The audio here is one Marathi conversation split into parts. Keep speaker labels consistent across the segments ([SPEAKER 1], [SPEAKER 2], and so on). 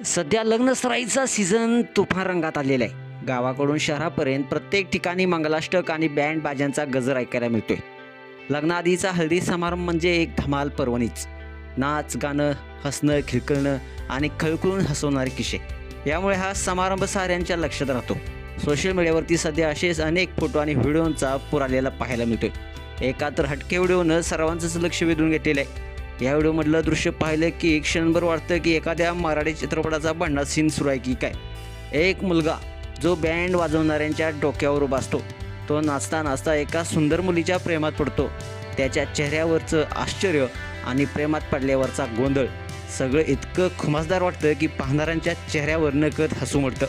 [SPEAKER 1] सध्या लग्नसराईचा सीझन तुफान रंगात आलेला आहे. गावाकडून शहरापर्यंत प्रत्येक ठिकाणी मंगलाष्टक आणि बँड बाजांचा गजर ऐकायला मिळतोय. लग्नाआधीचा हळदी समारंभ म्हणजे एक धमाल पर्वणीच. नाच गाणं हसणं खिळकळणं आणि खळखळून हसवणारे किशे यामुळे हा समारंभ साऱ्यांच्या लक्षात राहतो. सोशल मीडियावरती सध्या असेच अनेक फोटो आणि व्हिडिओंचा पूर आलेला पाहायला मिळतोय. एका तर हटके व्हिडिओनं सर्वांचंच लक्ष वेधून घेतलेलं आहे. या व्हिडिओमधलं दृश्य पाहिलं की क्षणभर वाटतं की एखाद्या मराठी चित्रपटाचा भांडणात सीन सुरू आहे की काय? एक मुलगा जो बँड वाजवणाऱ्यांच्या डोक्यावर उभा असतो. तो नाचता नाचता एका सुंदर मुलीच्या प्रेमात पडतो. त्याच्या चेहऱ्यावरचं आश्चर्य आणि प्रेमात पडल्यावरचा गोंधळ. सगळं इतकं खुमासदार वाटतं की पाहणाऱ्यांच्या चेहऱ्यावर नकत हसू म्हणतं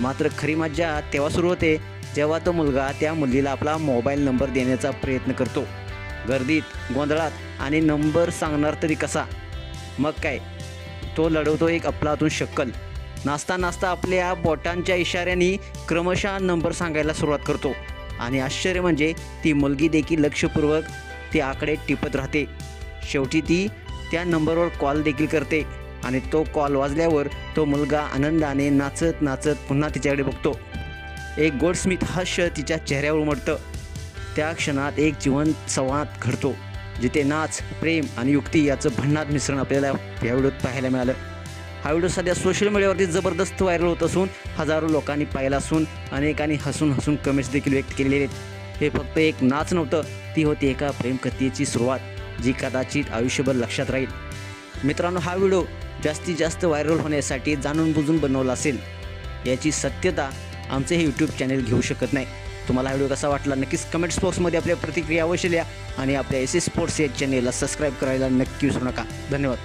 [SPEAKER 1] मात्र खरी मज्जा तेव्हा सुरू होते जेव्हा तो मुलगा त्या मुलीला आपला मोबाईल नंबर देण्याचा प्रयत्न करतो. गर्दीत गोंधळात आणि नंबर सांगणार तरी कसा? मग काय? तो लढवतो एक अपलातून शक्कल. नाचता नाचता आपल्या बोटांच्या इशाऱ्याने क्रमशः नंबर सांगायला सुरुवात करतो. आणि आश्चर्य म्हणजे ती मुलगी देखील लक्षपूर्वक ते आकडे टिपत राहते. शेवटी ती त्या नंबरवर कॉल देखील करते आणि तो कॉल वाजल्यावर तो मुलगा आनंदाने नाचत नाचत पुन्हा तिच्याकडे बघतो. एक गोडस्मित हास्य तिच्या चेहऱ्यावर उमटतं. त्या क्षणात एक जिवंत संवाद घडतो जिथे नाच प्रेम आणि युक्ती याचं भन्नाट मिश्रण आपल्याला या व्हिडिओत पाहायला मिळालं. हा व्हिडिओ सध्या सोशल मीडियावरती जबरदस्त व्हायरल होत असून हजारो लोकांनी पाहिला असून अनेकांनी हसून हसून कमेंट्स देखील व्यक्त केलेले आहेत. हे फक्त एक नाच नव्हतं ती होती एका प्रेमकथेची सुरुवात जी कदाचित आयुष्यभर लक्षात राहील. मित्रांनो हा व्हिडिओ जास्तीत जास्त व्हायरल होण्यासाठी जाणून बुजून बनवला असेल याची सत्यता आमचे हे यूट्यूब चॅनेल घेऊ शकत नाही. तुम्हाला व्हिडिओ कसा वाटला नक्कीच कमेंट्स बॉक्समध्ये आपल्या प्रतिक्रिया अवश्य लिहा आणि आपल्या एस एस स्पोर्ट्स या चॅनेलला सबस्क्राईब करायला नक्की विसरू नका. धन्यवाद.